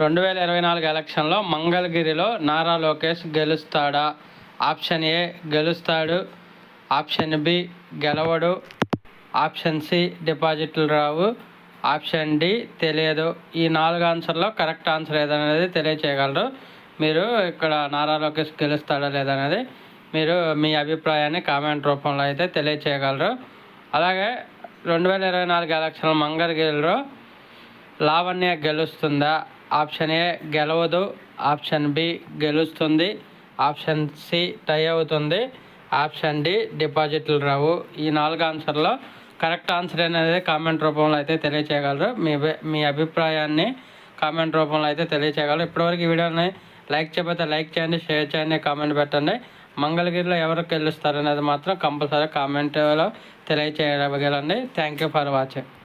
రెండు వేల ఇరవై నాలుగు ఎలక్షన్లో మంగళగిరిలో నారా లోకేష్ గెలుస్తాడా? ఆప్షన్ ఏ గెలుస్తాడు. ఆప్షన్ బి గెలవడు. ఆప్షన్ సి డిపాజిట్లు రావు. ఆప్షన్ డి తెలియదు. ఈ నాలుగు ఆన్సర్లో కరెక్ట్ ఆన్సర్ ఏదనేది తెలియచేయగలరు. మీరు ఇక్కడ నారా లోకేష్ గెలుస్తాడా లేదనేది మీరు మీ అభిప్రాయాన్ని కామెంట్ రూపంలో అయితే తెలియచేయగలరు. అలాగే రెండు వేల ఇరవై నాలుగు ఎలక్షన్ మంగళగిరిలో లావణ్య గెలుస్తుందా? ఆప్షన్ ఏ గెలవదు ఆప్షన్ బి గెలుస్తుంది ఆప్షన్ సి టై అవుతుంది ఆప్షన్ డి డిపాజిట్లు రావు. ఈ నాలుగు ఆన్సర్లో కరెక్ట్ ఆన్సర్ అనేది కామెంట్ రూపంలో అయితే తెలియచేయగలరు. మీ మీ అభిప్రాయాన్ని కామెంట్ రూపంలో అయితే తెలియచేయగలరు. ఇప్పటివరకు ఈ వీడియోని లైక్ చేయకపోతే లైక్ చేయండి షేర్ చేయండి కామెంట్ పెట్టండి. మంగళగిరిలో ఎవరు గెలుస్తారు అనేది మాత్రం కంపల్సరీ కామెంట్లో తెలియచేయగలండి థ్యాంక్ యూ ఫర్ వాచింగ్.